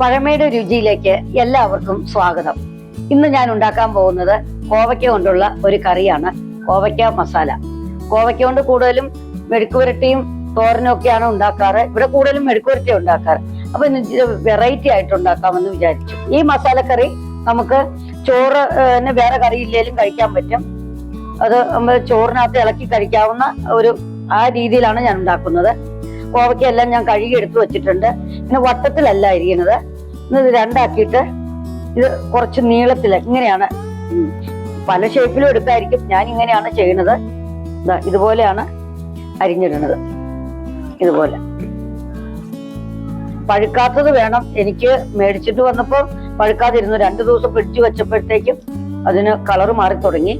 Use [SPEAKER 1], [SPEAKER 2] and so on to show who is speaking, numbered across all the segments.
[SPEAKER 1] പഴമയുടെ രുചിയിലേക്ക് എല്ലാവർക്കും സ്വാഗതം. ഇന്ന് ഞാൻ ഉണ്ടാക്കാൻ പോകുന്നത് കോവയ്ക്ക കൊണ്ടുള്ള ഒരു കറിയാണ് കോവയ്ക്ക മസാല. കോവയ്ക്ക കൊണ്ട് കൂടുതലും മെഴുക്കുപുരട്ടിയും തോരനും ഒക്കെയാണ് ഉണ്ടാക്കാറ്. ഇവിടെ കൂടുതലും മെഴുക്കുപുരട്ടി ഉണ്ടാക്കാറ്. അപ്പൊ ഇന്ന് വെറൈറ്റി ആയിട്ട് ഉണ്ടാക്കാമെന്ന് വിചാരിച്ചു. ഈ മസാലക്കറി നമുക്ക് ചോറ് വേറെ കറി ഇല്ലേലും കഴിക്കാൻ പറ്റും. അത് നമ്മൾ ചോറിനകത്ത് ഇളക്കി കഴിക്കാവുന്ന ഒരു ആ രീതിയിലാണ് ഞാൻ ഉണ്ടാക്കുന്നത്. കോവയ്ക്കെല്ലാം ഞാൻ കഴുകി എടുത്തു വെച്ചിട്ടുണ്ട്. പിന്നെ വട്ടത്തിലല്ല അരിയണത് ഇത് രണ്ടാക്കിയിട്ട് ഇത് കുറച്ച് നീളത്തിൽ ഇങ്ങനെയാണ്. പല ഷേപ്പിലും എടുക്കായിരിക്കും ഞാൻ ഇങ്ങനെയാണ് ചെയ്യുന്നത്. ഇതുപോലെയാണ് അരിഞ്ഞിടുന്നത്. ഇതുപോലെ. പഴുക്കാത്തത് വേണം. എനിക്ക് മേടിച്ചിട്ട് വന്നപ്പോൾ പഴുക്കാതിരുന്നു. രണ്ടു ദിവസം പിടിച്ചു വെച്ചപ്പോഴത്തേക്കും അതിന് കളറ് മാറി തുടങ്ങി.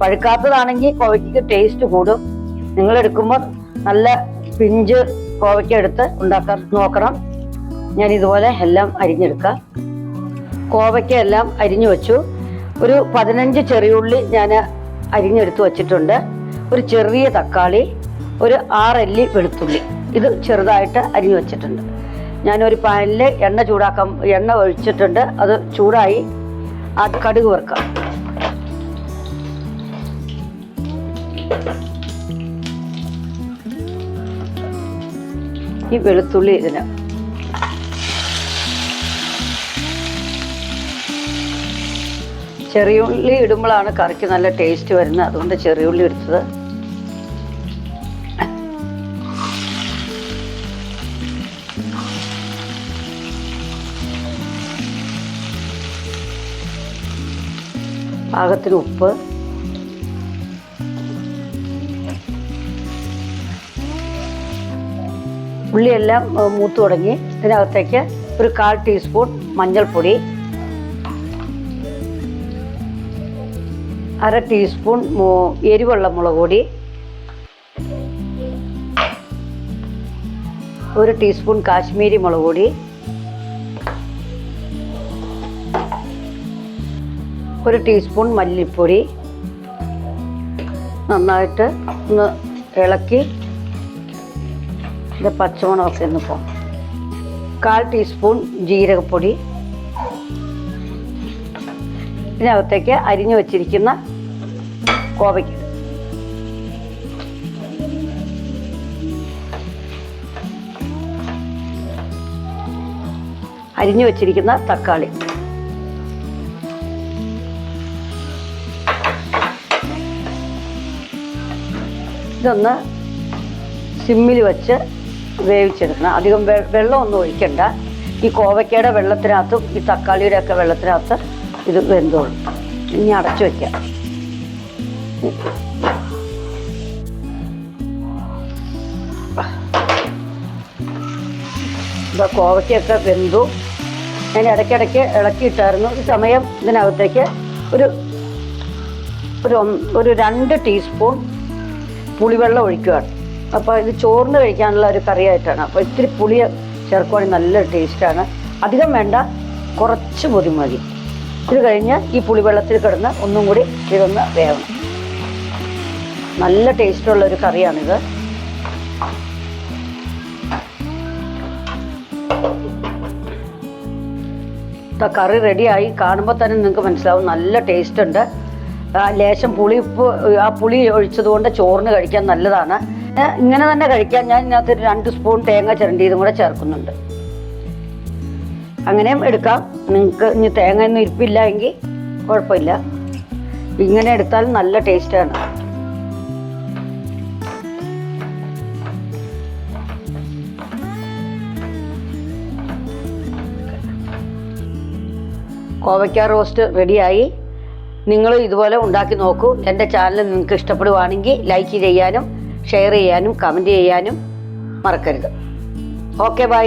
[SPEAKER 1] പഴുക്കാത്തതാണെങ്കിൽ കോവയ്ക്ക് ടേസ്റ്റ് കൂടും. നിങ്ങൾ എടുക്കുമ്പോൾ നല്ല പിഞ്ച് കോവയ്ക്ക് എടുത്ത് ഉണ്ടാക്കാൻ നോക്കണം. ഞാൻ ഇതുപോലെ എല്ലാം അരിഞ്ഞെടുക്കാം കോവയ്ക്ക എല്ലാം അരിഞ്ഞു വെച്ചു. ഒരു പതിനഞ്ച് ചെറിയുള്ളി ഞാൻ അരിഞ്ഞെടുത്ത് വച്ചിട്ടുണ്ട്. ഒരു ചെറിയ തക്കാളി ഒരു ആറല്ലി വെളുത്തുള്ളി. ഇത് ചെറുതായിട്ട് അരിഞ്ഞു വെച്ചിട്ടുണ്ട്. ഞാനൊരു പാനിൽ എണ്ണ ചൂടാക്കാൻ എണ്ണ ഒഴിച്ചിട്ടുണ്ട്. അത് ചൂടായി അത് കടുക് വറുക്കാം. ഈ വെളുത്തുള്ളി ഇതിന് ചെറിയുള്ളി ഇടുമ്പോഴാണ് കറിക്ക് നല്ല ടേസ്റ്റ് വരുന്നത്. അതുകൊണ്ട് ചെറിയ ഉള്ളി എടുത്തത്. പാകത്തിന് ഉപ്പ്. ഉള്ളിയെല്ലാം മൂത്ത് തുടങ്ങി. ഇതിനകത്തേക്ക് ഒരു കാൽ ടീസ്പൂൺ മഞ്ഞൾപ്പൊടി അര ടീസ്പൂൺ എരിവുള്ള മുളക് പൊടി. ഒരു ടീസ്പൂൺ കാശ്മീരി മുളക് പൊടി. ഒരു ടീസ്പൂൺ മല്ലിപ്പൊടി. നന്നായിട്ട് ഒന്ന് ഇളക്കി ഇത് പച്ചമുളകൊക്കെ ഒന്ന് പോകും കാൽ ടീസ്പൂൺ ജീരകപ്പൊടി. ഇതിനകത്തേക്ക് അരിഞ്ഞു വച്ചിരിക്കുന്ന കോവയ്ക്ക് അരിഞ്ഞു വച്ചിരിക്കുന്ന തക്കാളി. ഇതൊന്ന് സിമ്മിൽ വെച്ച് വേവിച്ചെടുക്കണം. അധികം വെള്ളമൊന്നും ഒഴിക്കണ്ട. ഈ കോവയ്ക്കയുടെ വെള്ളത്തിനകത്തും ഈ തക്കാളിയുടെ ഒക്കെ വെള്ളത്തിനകത്ത് ഇത് വെന്തോളും. ഇനി അടച്ചു വയ്ക്കാം ഇതാ കോവയ്ക്കൊക്കെ വെന്തു. ഞാൻ ഇടയ്ക്കിടയ്ക്ക് ഇളക്കിയിട്ടായിരുന്നു. ഈ സമയം ഇതിനകത്തേക്ക് ഒരു ഒരു ഒരു രണ്ട് ടീസ്പൂൺ പുളിവെള്ളം ഒഴിക്കുകയാണ് അപ്പോൾ ഇത് ചോറിന് കഴിക്കാനുള്ള ഒരു കറിയായിട്ടാണ്. അപ്പോൾ ഇത്തിരി പുളി ചേർക്കുവാണെങ്കിൽ നല്ലൊരു ടേസ്റ്റാണ്. അധികം വേണ്ട കുറച്ച് പൊതി മതി. ഇത് കഴിഞ്ഞ് ഈ പുളിവെള്ളത്തിൽ കിടന്ന് ഒന്നും കൂടി ഇതൊന്ന് വേവണം. നല്ല ടേസ്റ്റുള്ള ഒരു കറിയാണിത് കറി റെഡിയായി. കാണുമ്പോൾ തന്നെ നിങ്ങൾക്ക് മനസ്സിലാവും നല്ല ടേസ്റ്റ് ഉണ്ട് ലേശം പുളി ഉപ്പ് ആ പുളി ഒഴിച്ചത് കൊണ്ട് ചോറിന് കഴിക്കാൻ നല്ലതാണ്. ഇങ്ങനെ തന്നെ കഴിക്കാൻ ഞാൻ ഇതിനകത്ത് രണ്ട് സ്പൂൺ തേങ്ങ ചിരണ്ടിയതും കൂടെ ചേർക്കുന്നുണ്ട്. അങ്ങനെയും എടുക്കാം. നിങ്ങൾക്ക് ഇനി തേങ്ങ ഒന്നും ഇരിപ്പില്ല എങ്കിൽ കുഴപ്പമില്ല. ഇങ്ങനെ എടുത്താൽ നല്ല ടേസ്റ്റാണ്. കോവയ്ക്ക റോസ്റ്റ് റെഡിയായി. നിങ്ങൾ ഇതുപോലെ ഉണ്ടാക്കി നോക്കൂ. എന്റെ ചാനൽ നിങ്ങൾക്ക് ഇഷ്ടപ്പെടുവാണെങ്കിൽ ലൈക്ക് ചെയ്യാനും ഷെയർ ചെയ്യാനും കമന്റ് ചെയ്യാനും മറക്കരുത്. Okay bye.